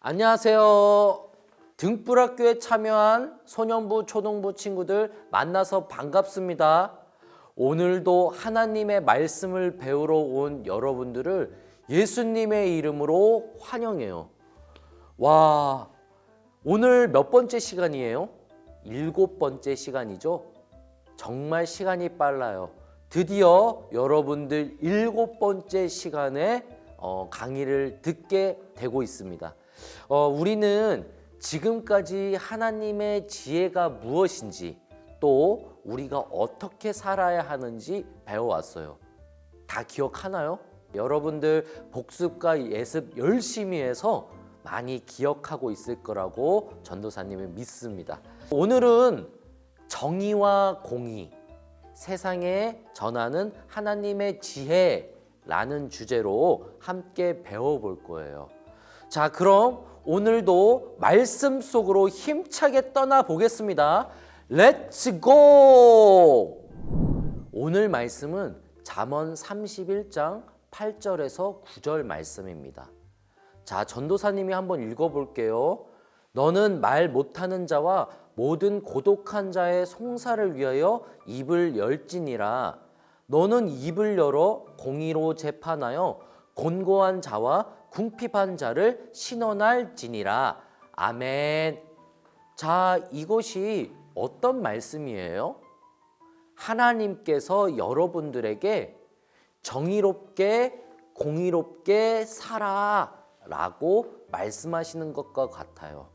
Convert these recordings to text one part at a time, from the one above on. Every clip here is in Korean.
안녕하세요. 등불학교에 참여한 소년부, 초등부 친구들 만나서 반갑습니다. 오늘도 하나님의 말씀을 배우러 온 여러분들을 예수님의 이름으로 환영해요. 와, 오늘 몇 번째 시간이에요? 일곱 번째 시간이죠? 정말 시간이 빨라요. 드디어 여러분들 일곱 번째 시간에 어, 강의를 듣게 되고 있습니다. 어, 우리는 지금까지 하나님의 지혜가 무엇인지 또 우리가 어떻게 살아야 하는지 배워왔어요. 다 기억하나요? 여러분들 복습과 예습 열심히 해서 많이 기억하고 있을 거라고 전도사님이 믿습니다. 오늘은 정의와 공의, 세상에 전하는 하나님의 지혜라는 주제로 함께 배워볼 거예요. 자, 그럼 오늘도 말씀 속으로 힘차게 떠나 보겠습니다. 렛츠 고! 오늘 말씀은 잠언 31장 8절에서 9절 말씀입니다. 자, 전도사님이 한번 읽어 볼게요. 너는 말 못하는 자와 모든 고독한 자의 송사를 위하여 입을 열지니라. 너는 입을 열어 공의로 재판하여 곤고한 자와 궁핍한 자를 신원할지니라. 아멘. 자, 이것이 어떤 말씀이에요? 하나님께서 여러분들에게 정의롭게 공의롭게 살아 라고 말씀하시는 것과 같아요.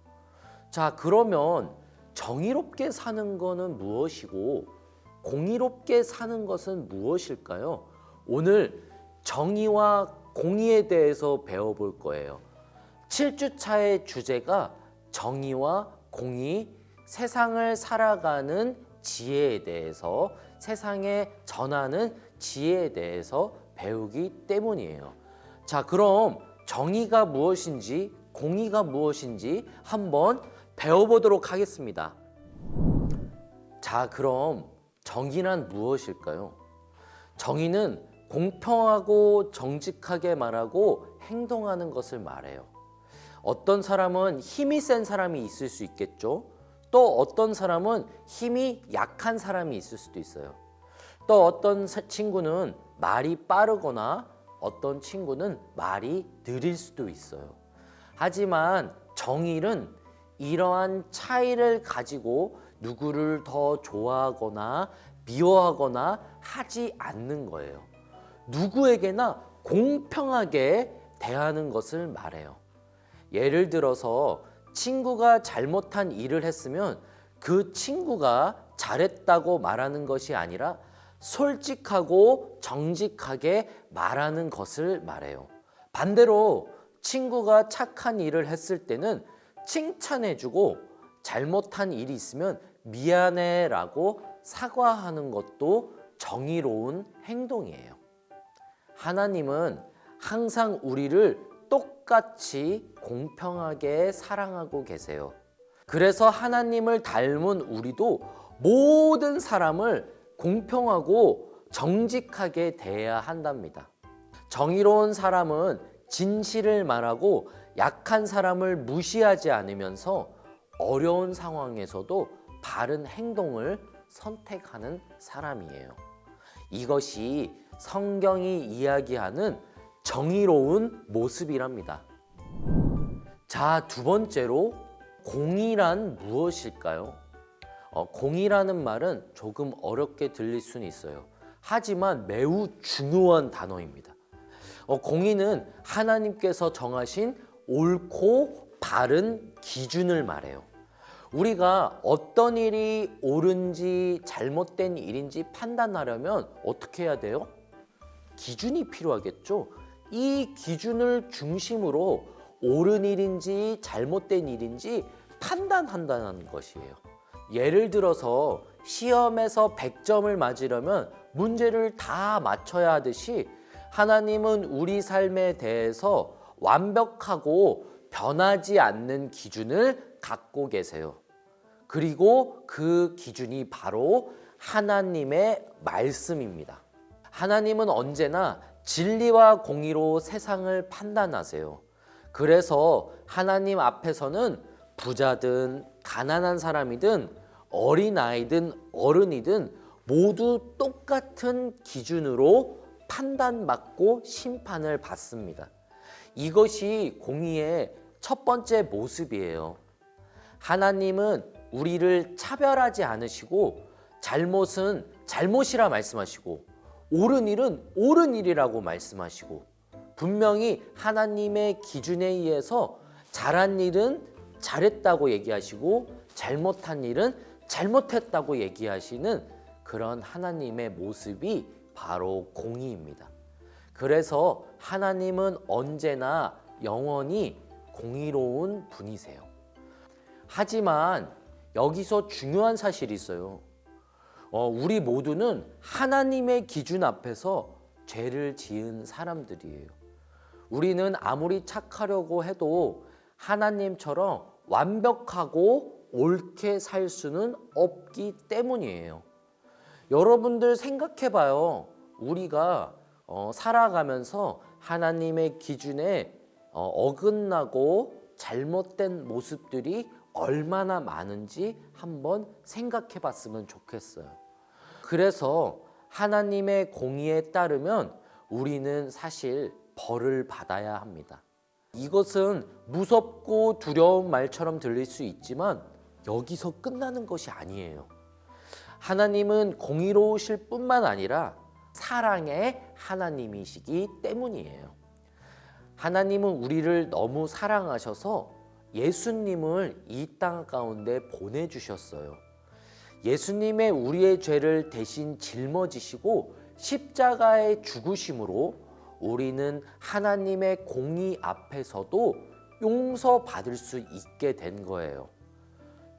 자, 그러면 정의롭게 사는 것은 무엇이고 공의롭게 사는 것은 무엇일까요? 오늘 정의와 공의에 대해서 배워볼 거예요. 7주 차의 주제가 정의와 공의, 세상을 살아가는 지혜에 대해서 세상에 전하는 지혜에 대해서 배우기 때문이에요. 자, 그럼 정의가 무엇인지 공의가 무엇인지 한번 배워보도록 하겠습니다. 자, 그럼 정의란 무엇일까요? 정의는 공평하고 정직하게 말하고 행동하는 것을 말해요. 어떤 사람은 힘이 센 사람이 있을 수 있겠죠. 또 어떤 사람은 힘이 약한 사람이 있을 수도 있어요. 또 어떤 사- 친구는 말이 빠르거나 어떤 친구는 말이 느릴 수도 있어요. 하지만 정의는 이러한 차이를 가지고 누구를 더 좋아하거나 미워하거나 하지 않는 거예요. 누구에게나 공평하게 대하는 것을 말해요. 예를 들어서 친구가 잘못한 일을 했으면 그 친구가 잘했다고 말하는 것이 아니라 솔직하고 정직하게 말하는 것을 말해요. 반대로 친구가 착한 일을 했을 때는 칭찬해주고 잘못한 일이 있으면 미안해라고 사과하는 것도 정의로운 행동이에요. 하나님은 항상 우리를 똑같이 공평하게 사랑하고 계세요. 그래서 하나님을 닮은 우리도 모든 사람을 공평하고 정직하게 대해야 한답니다. 정의로운 사람은 진실을 말하고 약한 사람을 무시하지 않으면서 어려운 상황에서도 바른 행동을 선택하는 사람이에요. 이것이 성경이 이야기하는 정의로운 모습이랍니다. 자, 두 번째로 공의란 무엇일까요? 어, 공의라는 말은 조금 어렵게 들릴 수는 있어요. 하지만 매우 중요한 단어입니다. 어, 공의는 하나님께서 정하신 옳고 바른 기준을 말해요. 우리가 어떤 일이 옳은지 잘못된 일인지 판단하려면 어떻게 해야 돼요? 기준이 필요하겠죠. 이 기준을 중심으로 옳은 일인지 잘못된 일인지 판단한다는 것이에요. 예를 들어서 시험에서 100점을 맞으려면 문제를 다 맞춰야 하듯이 하나님은 우리 삶에 대해서 완벽하고 변하지 않는 기준을 갖고 계세요. 그리고 그 기준이 바로 하나님의 말씀입니다. 하나님은 언제나 진리와 공의로 세상을 판단하세요. 그래서 하나님 앞에서는 부자든 가난한 사람이든 어린아이든 어른이든 모두 똑같은 기준으로 판단받고 심판을 받습니다. 이것이 공의의 첫 번째 모습이에요. 하나님은 우리를 차별하지 않으시고 잘못은 잘못이라 말씀하시고 옳은 일은 옳은 일이라고 말씀하시고 분명히 하나님의 기준에 의해서 잘한 일은 잘했다고 얘기하시고 잘못한 일은 잘못했다고 얘기하시는 그런 하나님의 모습이 바로 공의입니다. 그래서 하나님은 언제나 영원히 공의로운 분이세요. 하지만 여기서 중요한 사실이 있어요. 어, 우리 모두는 하나님의 기준 앞에서 죄를 지은 사람들이에요. 우리는 아무리 착하려고 해도 하나님처럼 완벽하고 옳게 살 수는 없기 때문이에요. 여러분들 생각해 봐요. 우리가 어, 살아가면서 하나님의 기준에 어, 어긋나고 잘못된 모습들이 얼마나 많은지 한번 생각해 봤으면 좋겠어요. 그래서 하나님의 공의에 따르면 우리는 사실 벌을 받아야 합니다. 이것은 무섭고 두려운 말처럼 들릴 수 있지만 여기서 끝나는 것이 아니에요. 하나님은 공의로우실 뿐만 아니라 사랑의 하나님이시기 때문이에요. 하나님은 우리를 너무 사랑하셔서 예수님을 이 땅 가운데 보내주셨어요. 예수님의 우리의 죄를 대신 짊어지시고 십자가의 죽으심으로 우리는 하나님의 공의 앞에서도 용서받을 수 있게 된 거예요.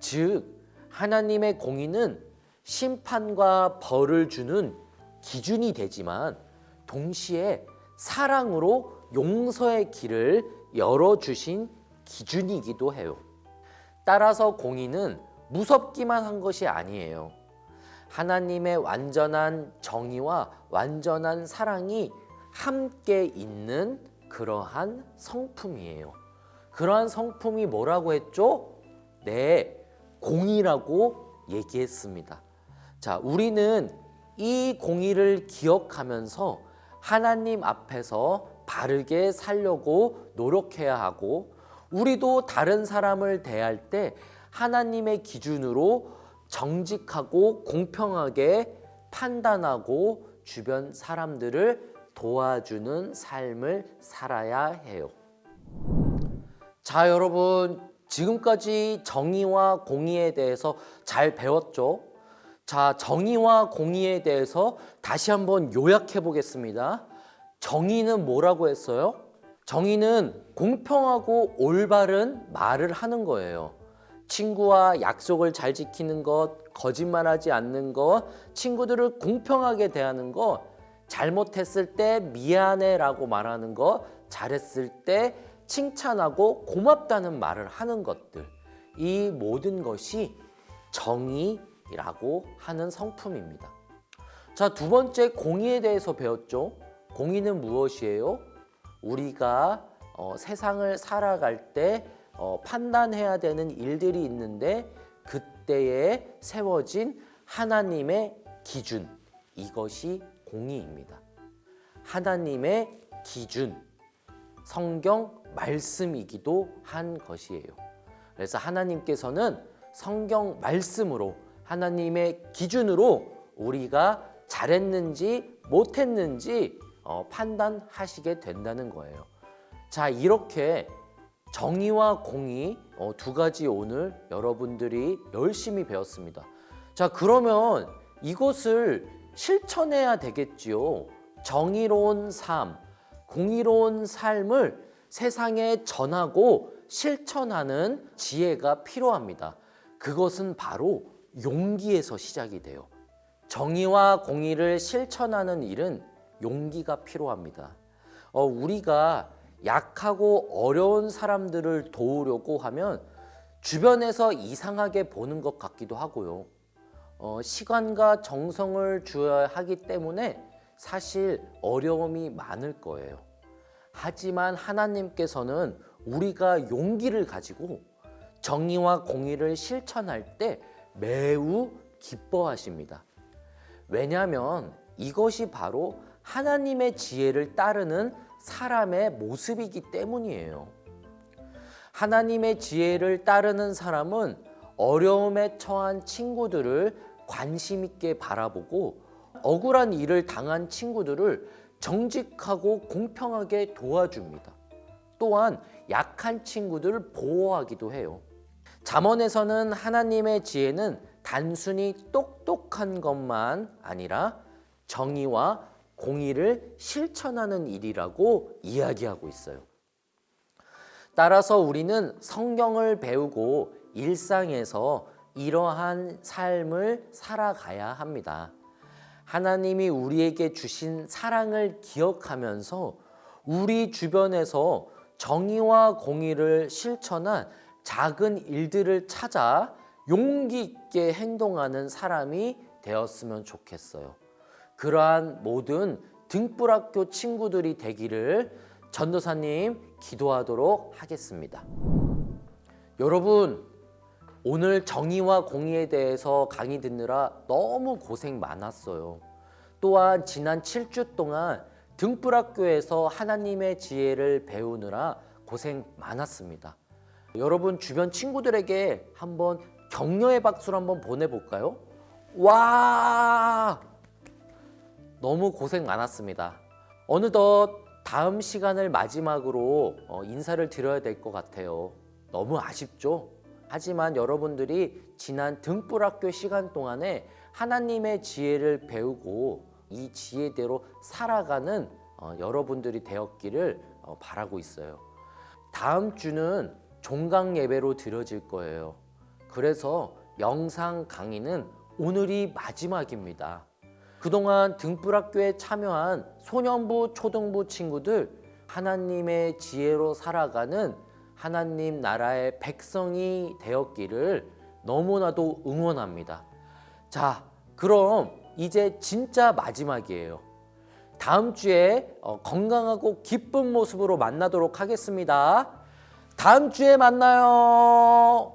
즉, 하나님의 공의는 심판과 벌을 주는 기준이 되지만 동시에 사랑으로 용서의 길을 열어주신 기준이기도 해요. 따라서 공의는 무섭기만 한 것이 아니에요. 하나님의 완전한 정의와 완전한 사랑이 함께 있는 그러한 성품이에요. 그러한 성품이 뭐라고 했죠? 네, 공의라고 얘기했습니다. 자, 우리는 이 공의를 기억하면서 하나님 앞에서 바르게 살려고 노력해야 하고 우리도 다른 사람을 대할 때 하나님의 기준으로 정직하고 공평하게 판단하고 주변 사람들을 도와주는 삶을 살아야 해요. 자, 여러분. 지금까지 정의와 공의에 대해서 잘 배웠죠? 자, 정의와 공의에 대해서 다시 한번 요약해 보겠습니다. 정의는 뭐라고 했어요? 정의는 공평하고 올바른 말을 하는 거예요. 친구와 약속을 잘 지키는 것, 거짓말하지 않는 것, 친구들을 공평하게 대하는 것, 잘못했을 때 미안해라고 말하는 것, 잘했을 때 칭찬하고 고맙다는 말을 하는 것들. 이 모든 것이 정의라고 하는 성품입니다. 자, 두 번째 공의에 대해서 배웠죠. 공의는 무엇이에요? 우리가 어, 세상을 살아갈 때 어, 판단해야 되는 일들이 있는데 그때에 세워진 하나님의 기준 이것이 공의입니다. 하나님의 기준 성경 말씀이기도 한 것이에요. 그래서 하나님께서는 성경 말씀으로 하나님의 기준으로 우리가 잘했는지 못했는지 어, 판단하시게 된다는 거예요. 자, 이렇게 정의와 공의 어, 두 가지 오늘 여러분들이 열심히 배웠습니다. 자, 그러면 이것을 실천해야 되겠지요. 정의로운 삶, 공의로운 삶을 세상에 전하고 실천하는 지혜가 필요합니다. 그것은 바로 용기에서 시작이 돼요. 정의와 공의를 실천하는 일은 용기가 필요합니다. 어, 우리가 약하고 어려운 사람들을 도우려고 하면 주변에서 이상하게 보는 것 같기도 하고요. 어, 시간과 정성을 주어야 하기 때문에 사실 어려움이 많을 거예요. 하지만 하나님께서는 우리가 용기를 가지고 정의와 공의를 실천할 때 매우 기뻐하십니다. 왜냐하면 이것이 바로 하나님의 지혜를 따르는 사람의 모습이기 때문이에요. 하나님의 지혜를 따르는 사람은 어려움에 처한 친구들을 관심 있게 바라보고 억울한 일을 당한 친구들을 정직하고 공평하게 도와줍니다. 또한 약한 친구들을 보호하기도 해요. 잠언에서는 하나님의 지혜는 단순히 똑똑한 것만 아니라 정의와 공의를 실천하는 일이라고 이야기하고 있어요. 따라서 우리는 성경을 배우고 일상에서 이러한 삶을 살아가야 합니다. 하나님이 우리에게 주신 사랑을 기억하면서 우리 주변에서 정의와 공의를 실천한 작은 일들을 찾아 용기 있게 행동하는 사람이 되었으면 좋겠어요. 그러한 모든 등불학교 친구들이 되기를 전도사님 기도하도록 하겠습니다. 여러분, 오늘 정의와 공의에 대해서 강의 듣느라 너무 고생 많았어요. 또한 지난 7주 동안 등불학교에서 하나님의 지혜를 배우느라 고생 많았습니다. 여러분 주변 친구들에게 한번 격려의 박수를 한번 보내볼까요? 와! 너무 고생 많았습니다. 어느덧 다음 시간을 마지막으로 어, 인사를 드려야 될 것 같아요. 너무 아쉽죠? 하지만 여러분들이 지난 등불학교 시간 동안에 하나님의 지혜를 배우고 이 지혜대로 살아가는 어, 여러분들이 되었기를 어, 바라고 있어요. 다음 주는 종강 예배로 드려질 거예요. 그래서 영상 강의는 오늘이 마지막입니다. 그동안 등불학교에 참여한 소년부, 초등부 친구들 하나님의 지혜로 살아가는 하나님 나라의 백성이 되었기를 너무나도 응원합니다. 자, 그럼 이제 진짜 마지막이에요. 다음 주에 어, 건강하고 기쁜 모습으로 만나도록 하겠습니다. 다음 주에 만나요.